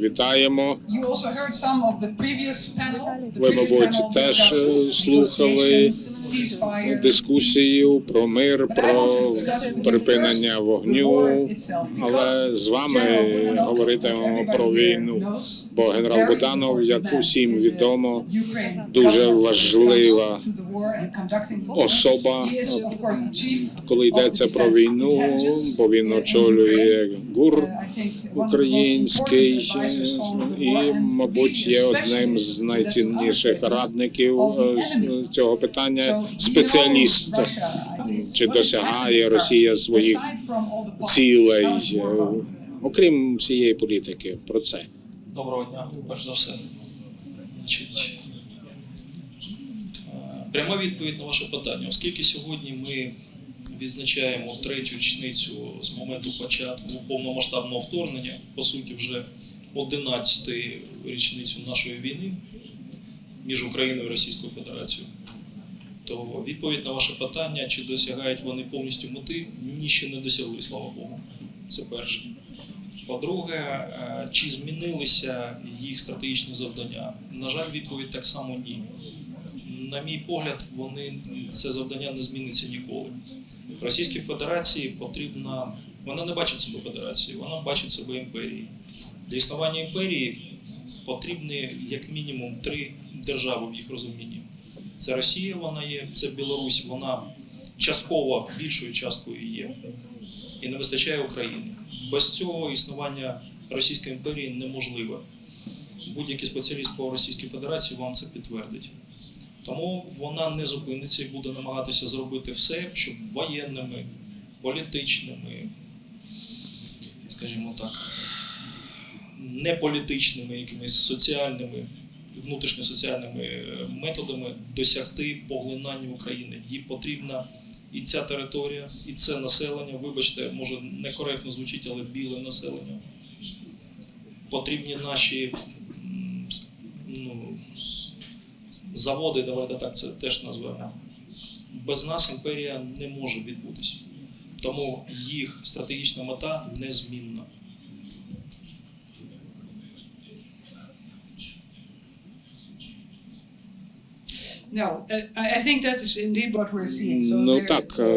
вітаємо. Ви, мабуть, теж, е, слухали Дискусію про мир, про припинення вогню. Але з вами говоритимемо про війну. Бо генерал Буданов, як усім відомо, дуже важлива особа, коли йдеться про війну, бо він очолює ГУР український і, мабуть, є одним з найцінніших радників е, цього питання. Спеціаліст, чи досягає Росія своїх цілей, е, окрім всієї політики. Про це. Доброго дня, перш за все. Е, пряма відповідь на ваше питання. Оскільки сьогодні ми відзначаємо третю річницю з моменту початку повномасштабного вторгнення, по суті, вже 11 річницю нашої війни між Україною і Російською Федерацією, то відповідь на ваше питання, чи досягають вони повністю мети, ні ще не досягли, слава Богу. Це перше. По-друге, е, чи змінилися їх стратегічні завдання? На жаль, відповідь так само ні. На мій погляд, вони це завдання не зміниться ніколи. Російській Федерації потрібна. Вона не бачить себе федерацією, вона бачить себе імперією. Для існування імперії потрібні як мінімум три держави в їх розумінні. Це Росія, вона є, це Білорусь, вона частково більшою часткою є. І не вистачає України. Без цього існування Російської імперії неможливе. Будь-який спеціаліст по Російській Федерації вам це підтвердить. Тому вона не зупиниться і буде намагатися зробити все, щоб воєнними, політичними, скажімо так, неполітичними, якимись соціальними, внутрішньосоціальними е, методами досягти поглинання України. Їй потрібна і ця територія, і це населення, вибачте, може некоректно звучить, але біле населення. Потрібні наші ну, заводи, давайте так це теж назвемо. Без нас імперія не може відбутися. Тому їх стратегічна мета незмінна. No, uh, I think that is indeed what we're seeing. So Ну так, е,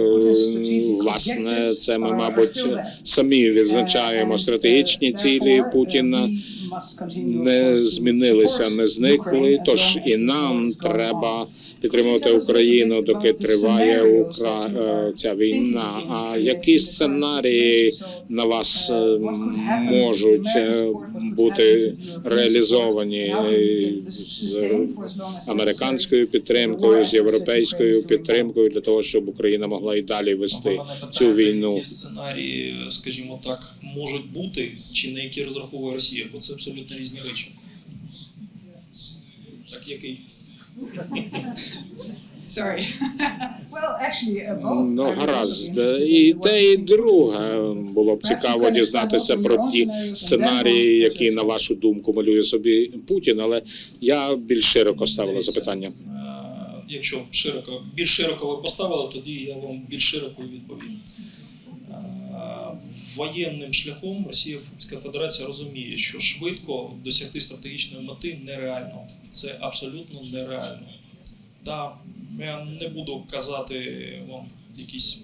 власне, це ми, мабуть, самі Uh, відзначаємо стратегічні uh, цілі uh, Путіна. не змінилися, не зникли. Тож і нам треба. Підтримувати Україну, доки триває Укра... е, ця війна. А які сценарії на вас е, можуть е, бути реалізовані з американською підтримкою, з європейською підтримкою для того, щоб Україна могла і далі вести цю війну? Сценарії, скажімо так, можуть бути, чи на які розраховує Росія, бо це абсолютно різні речі. Так який? Sorry. well, actually, uh, both. Ну, гаразд. І те, і друге було б цікаво дізнатися про ті сценарії, які на вашу думку малює собі Путін. Але я більш широко ставила запитання. Е, Якщо широко, більш широко ви поставили, тоді я вам більш широко відповім. Воєнним шляхом Російська Федерація розуміє, що швидко досягти стратегічної мети нереально. Це абсолютно нереально. Да, я не буду казати вам якісь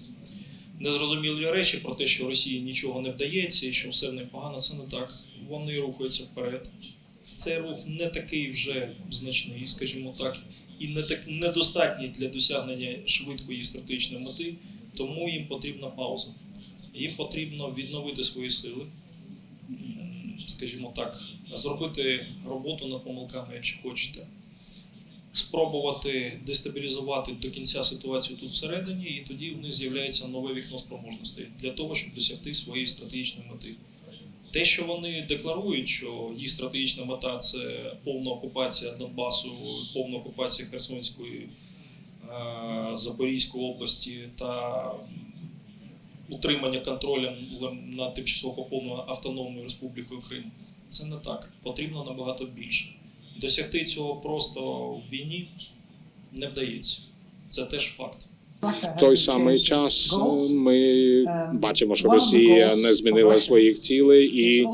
незрозумілі речі про те, що Росії нічого не вдається і що все в них погано. Це не так. Вони рухаються вперед. Цей рух не такий вже значний, скажімо так, і не так недостатній для досягнення швидкої стратегічної мети, тому їм потрібна пауза. Їм потрібно відновити свої сили, скажімо так, зробити роботу над помилками, якщо хочете. Спробувати дестабілізувати до кінця ситуацію тут всередині, і тоді в них з'являється нове вікно спроможностей для того, щоб досягти своєї стратегічної мети. Те, що вони декларують, що їх стратегічна мета це повна окупація Донбасу, повна окупація Херсонської, е, Запорізької області та утримання контроля над тимчасово окупованою автономною республікою Крим, це не так. Потрібно набагато більше. Досягти цього просто в війні не вдається. Це теж факт. В той самий час е, ми бачимо, що Росія не змінила своїх цілей, і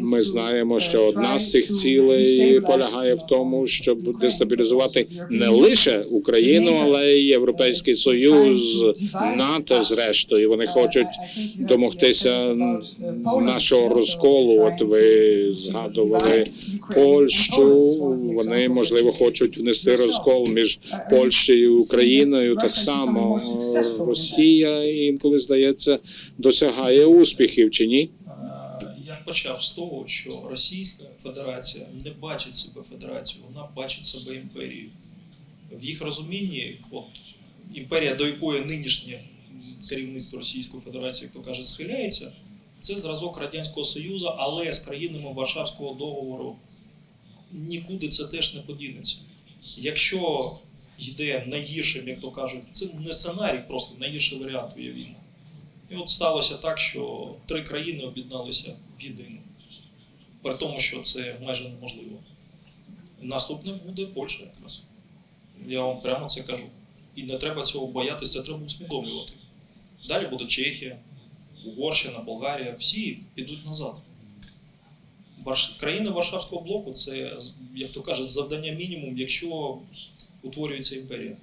ми знаємо, що одна з цих цілей полягає в тому, щоб дестабілізувати не лише Україну, але й Європейський Союз, НАТО. Зрештою, вони хочуть домогтися нашого розколу. От ви згадували Польщу. Вони можливо хочуть внести розкол між Польщею і Україною. Так само Росія інколи здається досягає успіхів чи ні? Я почав з того, що Російська Федерація не бачить себе федерацією, вона бачить себе імперією. В їх розумінні, от імперія, до якої нинішнє керівництво Російської Федерації, як то каже, схиляється, це зразок Радянського Союзу, але з країнами Варшавського договору нікуди це теж не подінеться. Якщо йде найгіршим, як то кажуть, це не сценарій, просто найгірший варіант уявімо. І от сталося так, що три країни об'єдналися в єдину. При тому, що це майже неможливо. Наступне буде Польща якраз. Я вам прямо це кажу. І не треба цього боятися, треба усвідомлювати. Далі буде Чехія, Угорщина, Болгарія, всі підуть назад. Країни Варшавського блоку це, як то кажуть, завдання мінімум, якщо утворюється імперія.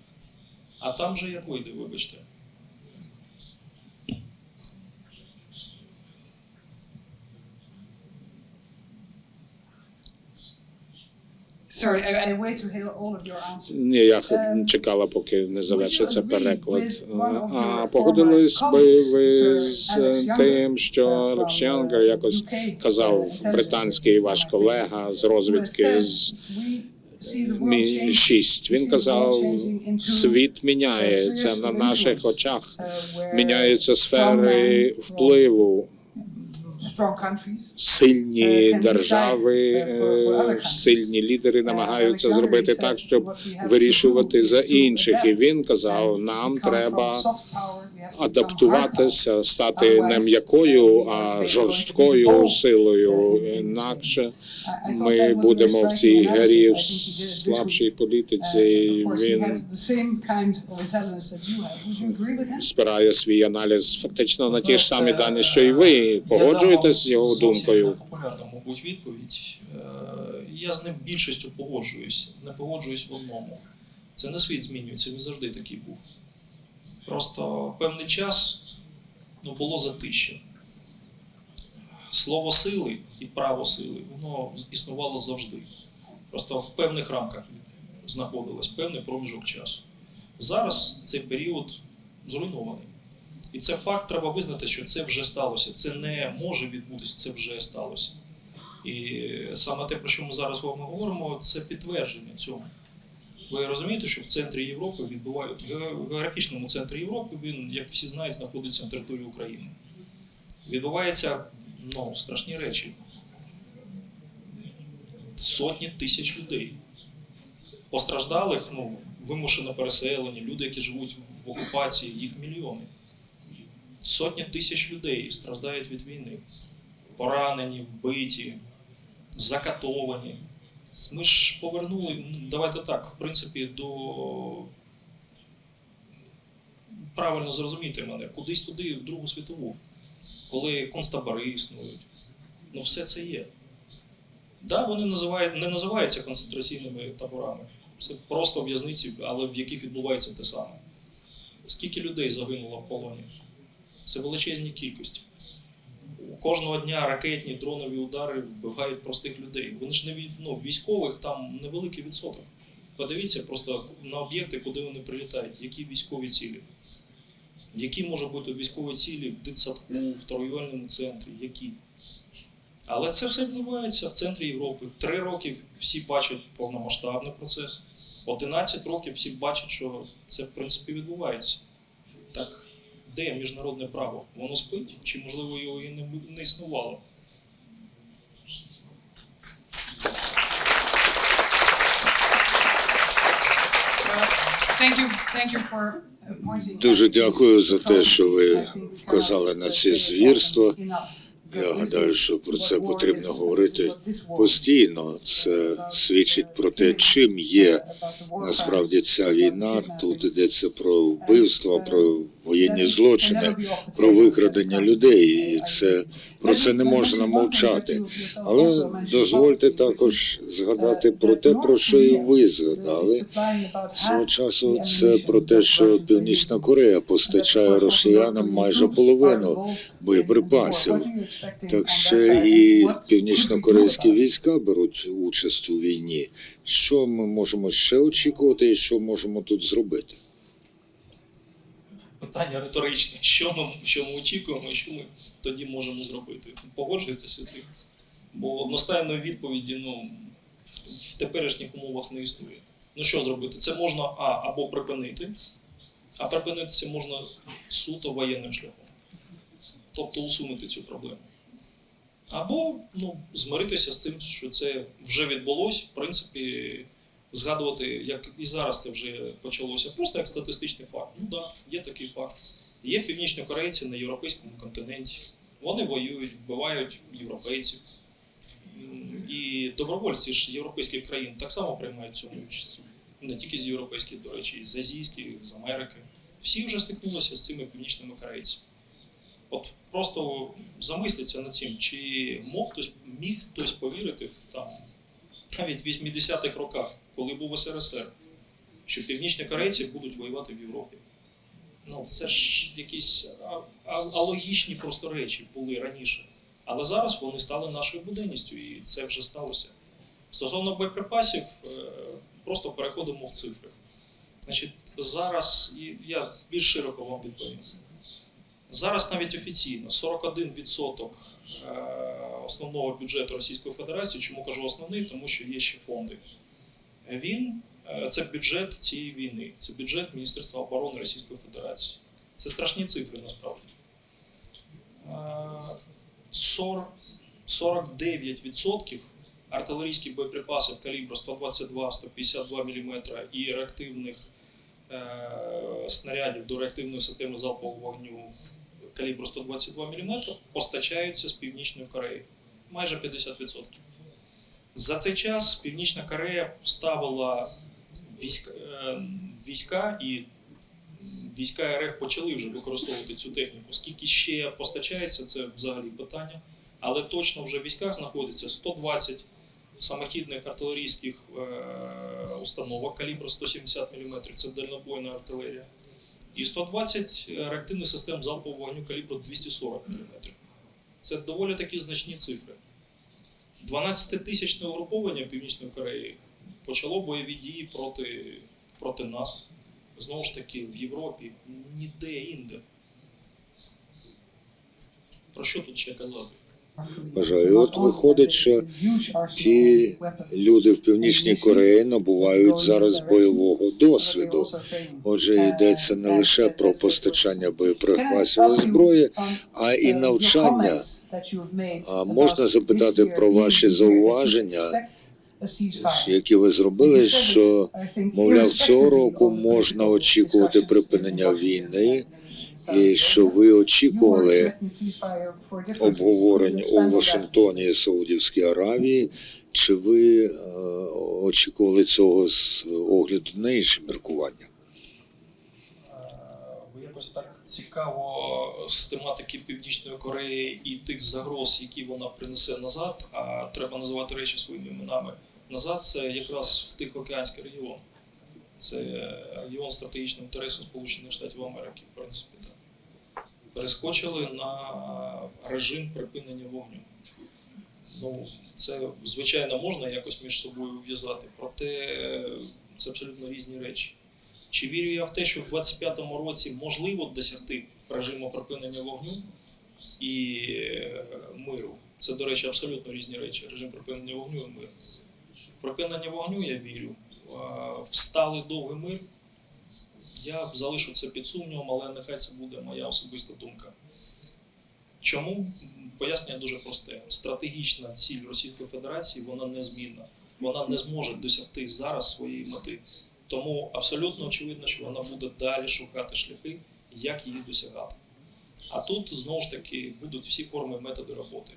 А там же як вийде, вибачте. Sorry, I, I wait to hear all of your answers. Ні, я чекала, поки не завершиться переклад. А погодились би ви з тим, що Олексіангер якось казав, британський ваш колега з розвідки з 6 Він казав, світ міняється на наших очах. Міняються сфери впливу. Сильні держави, е, сильні лідери намагаються зробити так, щоб вирішувати за інших. І він казав, нам треба адаптуватися, стати не м'якою, а жорсткою силою. Інакше ми будемо в цій грі в слабшій політиці. Він спирає свій аналіз фактично на ті ж самі дані, що й ви. Погоджуєтесь з його думкою? Популярна, мабуть, відповідь. Е, Я з ним більшістю погоджуюсь. Не погоджуюсь в одному. Це не світ змінюється, він завжди такий був. Просто певний час ну, було затище. Слово сили і право сили, воно існувало завжди. Просто в певних рамках знаходилось певний проміжок часу. Зараз цей період зруйнований. І це факт, треба визнати, що це вже сталося. Це не може відбутися, це вже сталося. І саме те, про що ми зараз вами говоримо, це підтвердження цьому. Ви розумієте, що в центрі Європи відбувають в географічному центрі Європи, він, як всі знають, знаходиться на території України. Відбуваються ну, страшні речі. Сотні тисяч людей. Постраждалих, ну, вимушено переселені, люди, які живуть в окупації, їх мільйони. Сотні тисяч людей страждають від війни. Поранені, вбиті, закатовані. Ми ж повернули, ну, давайте так, в принципі, до. Правильно зрозуміти мене, кудись туди, в Другу світову, коли концтабори існують. Ну, все це є. Да, вони називають, не називаються концентраційними таборами. Це просто в'язниці, але в яких відбувається те саме. Скільки людей загинуло в полоні? Це величезні кількості. Кожного дня ракетні дронові удари вбивають простих людей. Вони ж не від, ну, військових там невеликий відсоток. Подивіться просто на об'єкти, куди вони прилітають, які військові цілі. Які можуть бути військові цілі в дитсадку, в торгівельному центрі, які. Але це все відбувається в центрі Європи. Три роки всі бачать повномасштабний процес. 11 років всі бачать, що це в принципі відбувається. Так де міжнародне право? Воно спить? Чи можливо його і не, не існувало? Pointing. Дуже дякую за те, що ви вказали на ці звірства. Я гадаю, що про це потрібно говорити постійно. Це свідчить про те, чим є насправді ця війна. Тут йдеться про вбивства, про воєнні злочини, про викрадення людей. Це про це не можна мовчати. Але дозвольте також згадати про те, про що і ви згадали. Свого часу це про те, що Північна Корея постачає росіянам майже половину боєприпасів. Так ще і північнокорейські війська беруть участь у війні. Що ми можемо ще очікувати, і що можемо тут зробити? Питання риторичне. Що ми, що ми очікуємо і що ми тоді можемо зробити? Погоджуєтеся з тим? Бо одностайної відповіді ну, в теперішніх умовах не існує. Ну що зробити? Це можна а, або припинити, а припинити це можна суто воєнним шляхом. Тобто усунути цю проблему. Або ну, змиритися з тим, що це вже відбулось, в принципі, згадувати, як і зараз це вже почалося, просто як статистичний факт. Ну так, да, є такий факт. Є північні корейці на європейському континенті. Вони воюють, вбивають європейців. І добровольці ж європейських країн так само приймають цьому участь. Не тільки з європейських, до речі, і з азійських, з Америки. Всі вже стикнулися з цими північними корейцями. От просто замисліться над цим, чи мог хтось, міг хтось повірити в там навіть в 80-х роках, коли був СРСР, що північні корейці будуть воювати в Європі. Ну, це ж якісь алогічні просто речі були раніше. Але зараз вони стали нашою буденністю, і це вже сталося. Стосовно боєприпасів, е, просто переходимо в цифри. Значить, зараз я більш широко вам відповім. Зараз навіть офіційно 41% е, основного бюджету Російської Федерації. Чому кажу основний? Тому що є ще фонди. Він е, це бюджет цієї війни, це бюджет Міністерства оборони Російської Федерації. Це страшні цифри насправді. Е, 40, 49% артилерійських боєприпасів калібру 122-152 мм і реактивних е, снарядів до реактивної системи залпового вогню калібру 122 мм постачаються з Північної Кореї. Майже 50%. За цей час Північна Корея ставила війська, е, війська і війська РФ почали вже використовувати цю техніку. Скільки ще постачається, це взагалі питання. Але точно вже в військах знаходиться 120 самохідних артилерійських е, установок калібру 170 мм, це дальнобойна артилерія, і 120 реактивних систем залпового вогню калібру 240 мм. Це доволі такі значні цифри. 12-тисячне угруповання Північної Кореї почало бойові дії проти, проти нас. Знову ж таки, в Європі ніде інде. Про що тут ще казати? Вважаю, от виходить, що ті люди в Північній Кореї набувають зараз бойового досвіду. Отже, йдеться не лише про постачання боєприпасів зброї, а і навчання. А можна запитати про ваші зауваження, які ви зробили, що мовляв цього року можна очікувати припинення війни, і що ви очікували обговорень у Вашингтоні і Саудівській Аравії. Чи ви е, очікували цього з огляду на інші міркування? Е, якось так цікаво з тематики Північної Кореї і тих загроз, які вона принесе назад, а треба називати речі своїми іменами. Назад це якраз в Тихоокеанський регіон. Це регіон стратегічного інтересу Сполучених Штатів Америки, в принципі. Перескочили на режим припинення вогню. Ну, це, звичайно, можна якось між собою в'язати, проте це абсолютно різні речі. Чи вірю я в те, що в 25-му році можливо досягти режиму припинення вогню і е, миру? Це, до речі, абсолютно різні речі. Режим припинення вогню і мир. В припинення вогню я вірю. В сталий довгий мир я залишу це під сумнівом, але нехай це буде моя особиста думка. Чому? Пояснення дуже просте. Стратегічна ціль Російської Федерації вона незмінна. Вона не зможе досягти зараз своєї мети. Тому абсолютно очевидно, що вона буде далі шукати шляхи, як її досягати. А тут знову ж таки будуть всі форми методи роботи.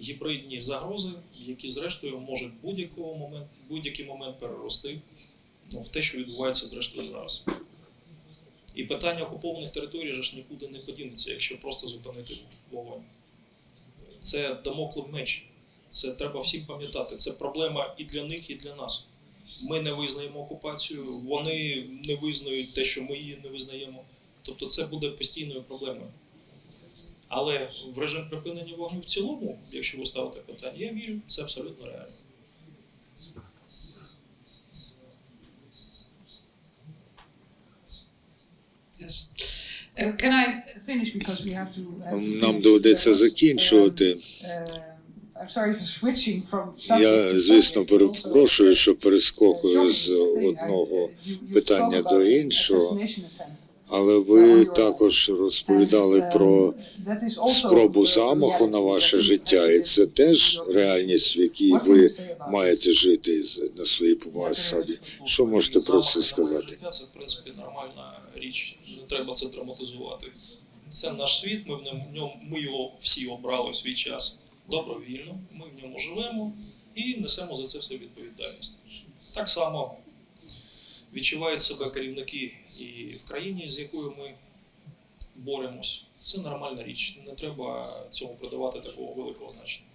Гібридні загрози, які зрештою можуть будь-якого момент, будь-який момент перерости ну, в те, що відбувається зрештою зараз. І питання окупованих територій ж нікуди не подінеться, якщо просто зупинити вогонь. Це дамоклив меч. Це треба всім пам'ятати. Це проблема і для них, і для нас. Ми не визнаємо окупацію, вони не визнають те, що ми її не визнаємо. Тобто це буде постійною проблемою. Але в режим припинення вогню в цілому, якщо ви ставите питання, я вірю, це абсолютно реально. Нам доведеться Uh, закінчувати. uh, Я, звісно, перепрошую, що uh, перескокую з одного uh, питання до іншого. Але ви також розповідали про спробу замаху на ваше життя, і це теж реальність, в якій ви маєте жити на своїй посаді. Що можете про це сказати? Це, в принципі, нормальна річ. Не треба це драматизувати. Це наш світ, ми в ньому, ми його всі обрали в свій час добровільно, ми в ньому живемо і несемо за це все відповідальність. Так само відчувають себе керівники і в країні, з якою ми боремось. Це нормальна річ. Не треба цьому придавати такого великого значення.